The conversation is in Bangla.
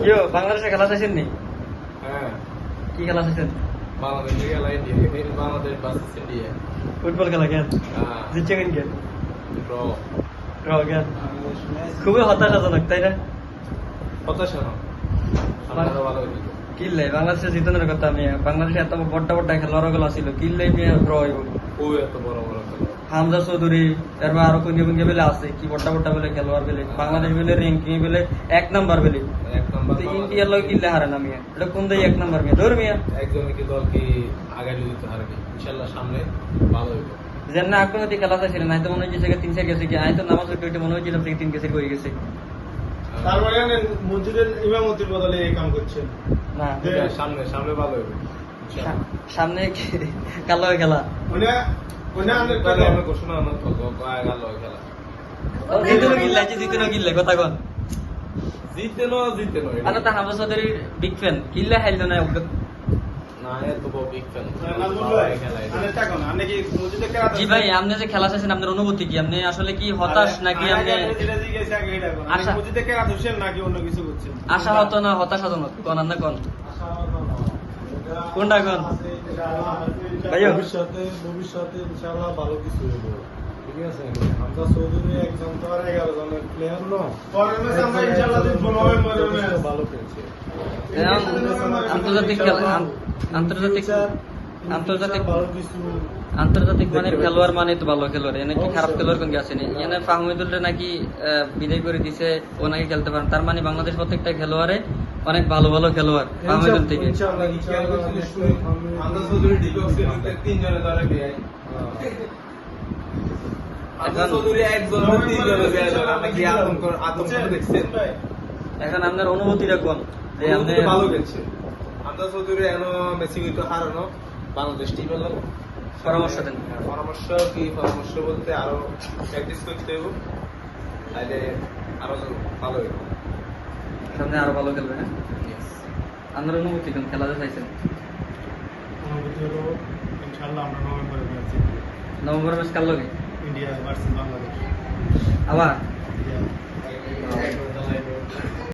ইয়ো বাংলাদেশে খেলা চাইছেন নি হ্যাঁ। কি খেলা চাইছেন? বাংলাদেশে খেলা বাংলাদেশ ভার্সেস ইন্ডিয়া। ফুটবল খেলা কেন? হ্যাঁ। জিতছে কেন কেন? ড্র। ড্র কেন? খুবই হতাশাজনক তাই না? হতাশা না আপনারা ভালো কিনলে বাংলাদেশে জিতানোর কথা আমি বাংলাদেশে এত বড্ডা বড্ডা খেলোয়াড়গুলো ছিল ড্র ও এত বড় বড় হামজা চৌধুরী আরও কোন কোন বেলে আছে? কি বড্ডা বড্ডা বেলে খেলোয়াড় বেলে। বাংলাদেশ বেলে র্যাঙ্কিং বেলে এক নাম্বার বেলে। এক নাম্বার ইন্ডিয়ার লোক কিনলে হারে না মিয়া? এটা কোন দেয় এক নাম্বার মিয়া? ধর মিয়া। একজন কি দল কি আগাই দিতে পারবে ইনশাআল্লাহ সামনে ভালো হইব। যেন না খেলা তো মনে হচ্ছে তিন চার গেছে কি? তো নামাজ মনে হচ্ছিল তিন গেছে হয়ে গেছে। তারপরে মসজিদের ইমামতির বদলে এই কাম করছেন। না সামনে সামনে ভালো হবে। সামনে কালো হয়ে খেলা ওনা ওনা আমরা তাহলে আমরা ঘোষণা না তো গেল খেলা। জিতুনো জিতুনো বিগ ফ্যান কিল্লা হাইলো না জি ভাই আপনি যে খেলা চাইছেন আপনার অনুভূতি কি? আপনি আসলে কি হতাশ নাকি আপনি আশা- হতো না হতাশাজনক। কোন আর কোন? কোনটা কোন? ভবিষ্যতে ভবিষ্যতে ইনশাআল্লাহ ভালো কিছু হইব। ঠিক আছে? আমরা চৌধুরী একজন তো আর এগারো জনের প্লেয়ার ন। আমরা ইনশাআল্লাহ ভালো খেলছে। আন্তর্জাতিক খেলা আন্তর্জাতিক আন্তর্জাতিক আন্তর্জাতিক মানে খেলোয়াড় মানে তো ভালো খেলোয়াড় এনে কি খারাপ খেলোয়াড় কোন আছে? নি এনে ফাহমিদুল্লাহ নাকি বিদায় করে দিছে ও নাকি খেলতে পারেন তার মানে বাংলাদেশ প্রত্যেকটা খেলোয়াড়ে অনেক ভালো ভালো খেলোয়াড় ফাহমিদুল থেকে। এখন আপনার অনুভূতিটা কোন? যে আপনি ভালো খেলছে। আমরা চৌধুরী এখনও মেসি হইতো হারানো বাংলাদেশ টিমের লোক পরামর্শ দেন। পরামর্শ কি পরামর্শ বলতে আরও প্র্যাকটিস করতে হবে তাহলে আরও ভালো হইব। সামনে আরও ভালো খেলবে হ্যাঁ আপনার অনুভূতি কোন খেলাতে চাইছেন অনুভূতি হলো ইনশাআল্লাহ আমরা নভেম্বরে ম্যাচ জিতবো। নভেম্বর ম্যাচ কার লগে? India versus Bangladesh. আবার?